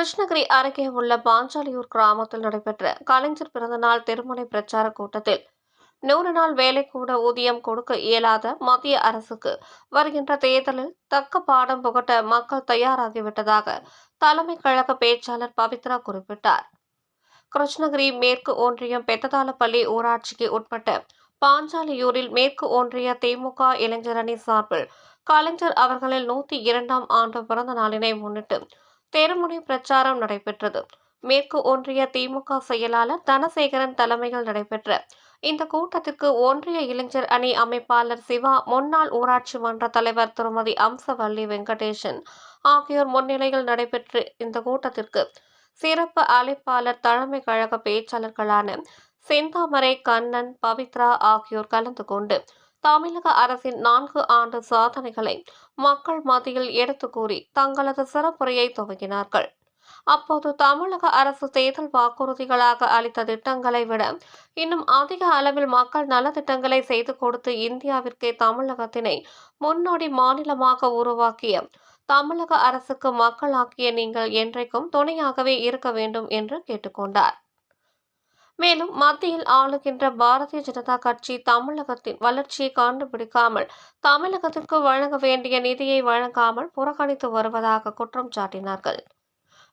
கிருஷ்ணகிரி அருகே உள்ள பாஞ்சாலியூர் கிராமத்தில் நடைபெற்ற கலைஞர் பிறந்தநாள் திருமண பிரச்சார கூட்டத்தில் நூறு நாள் வேலை கூட ஊதியம் கொடுக்க இயலாத மத்திய அரசுக்கு வருகின்ற தேர்தலில் தக்க பாடம் புகட்ட மக்கள் தயாராகிவிட்டதாக தலைமை கழக பேச்சாளர் பவித்ரா குறிப்பிட்டார். கிருஷ்ணகிரி மேற்கு ஒன்றியம் பெத்ததாலப்பள்ளி ஊராட்சிக்கு உட்பட்ட பாஞ்சாலியூரில் மேற்கு ஒன்றிய திமுக இளைஞரணி சார்பில் கலைஞர் அவர்களின் நூத்தி இரண்டாம் ஆண்டு பிறந்த நாளினை முன்னிட்டு தேர்முனை பிரச்சாரம் நடைபெற்றது. மேற்கு ஒன்றிய திமுக செயலாளர் தனசேகரன் தலைமையில் நடைபெற்ற இந்த கூட்டத்திற்கு ஒன்றிய இளைஞர் அணி அமைப்பாளர் சிவா முன்னாள் ஊராட்சி மன்ற தலைவர் திருமதி அம்சவல்லி வெங்கடேசன் ஆகியோர் முன்னிலையில் நடைபெற்ற இந்த கூட்டத்திற்கு சிறப்பு அழைப்பாளர் தலைமை கழக பேச்சாளர்களான செந்தாமரை கண்ணன் பவித்ரா ஆகியோர் கலந்து கொண்டு தமிழக அரசின் நான்கு ஆண்டு சாதனைகளை மக்கள் மத்தியில் எடுத்து கூறி தங்களது சிறப்புரையை துவங்கினார்கள். அப்போது தமிழக அரசு தேர்தல் வாக்குறுதிகளாக அளித்த திட்டங்களை விட இன்னும் அதிக அளவில் மக்கள் நலத்திட்டங்களை செய்து கொடுத்து இந்தியாவிற்கே தமிழகத்தினை முன்னோடி மாநிலமாக உருவாக்கிய தமிழக அரசுக்கு மக்களாக்கிய நீங்கள் என்றைக்கும் துணையாகவே இருக்க வேண்டும் என்று கேட்டுக்கொண்டார். மேலும் மத்தியில் ஆளுகின்ற பாரதிய ஜனதா கட்சி தமிழகத்தின் வளர்ச்சியை கண்டுபிடிக்காமல் தமிழகத்திற்கு வழங்க வேண்டிய நிதியை வழங்காமல் புறக்கணித்து வருவதாக குற்றம் சாட்டினார்கள்.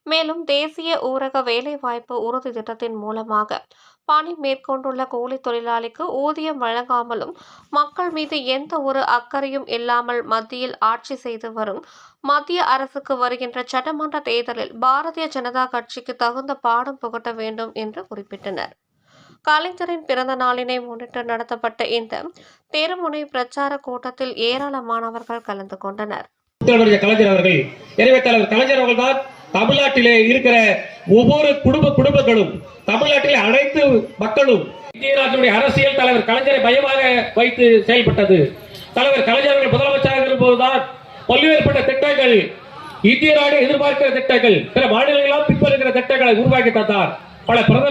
மேலும் தேசிய ஊரக வேலைவாய்ப்பு உறுதி திட்டத்தின் மூலமாக பணி மேற்கொண்டுள்ள கூலி தொழிலாளிக்கு ஊதியம் வழங்காமலும் மக்கள் மீது எந்த ஒரு அக்கறையும் இல்லாமல் மத்தியில் ஆட்சி செய்து வரும் மத்திய அரசுக்கு வருகின்ற சட்டமன்ற தேர்தலில் பாரதிய ஜனதா கட்சிக்கு தகுந்த பாடம் புகட்ட வேண்டும் என்று குறிப்பிட்டனர். கலைஞரின் பிறந்த நாளினை முன்னிட்டு நடத்தப்பட்ட இந்த தெருமுனை பிரச்சார கூட்டத்தில் ஏராளமானவர்கள் கலந்து கொண்டனர். கலைஞர் அவர்கள். கலைஞர் அவர்கள் தான் தமிழ்நாட்டிலே இருக்கிற ஒவ்வொரு குடும்ப குடும்பங்களும் தமிழ்நாட்டிலே அனைத்து மக்களும் இந்திய நாட்டினுடைய அரசியல் தலைவர் கலைஞரை பயமாக வைத்து செயல்பட்டது. தலைவர் கலைஞர் அவர்கள் முதலமைச்சராக இருந்தபோதுதான் பல்வேறுபட்ட திட்டங்கள் இந்திய நாடு எதிர்பார்க்கிற திட்டங்கள் பிற மாநிலங்களால் பின்பற்றுகிற திட்டங்களை உருவாக்கி தந்தார். பல பிரதமர்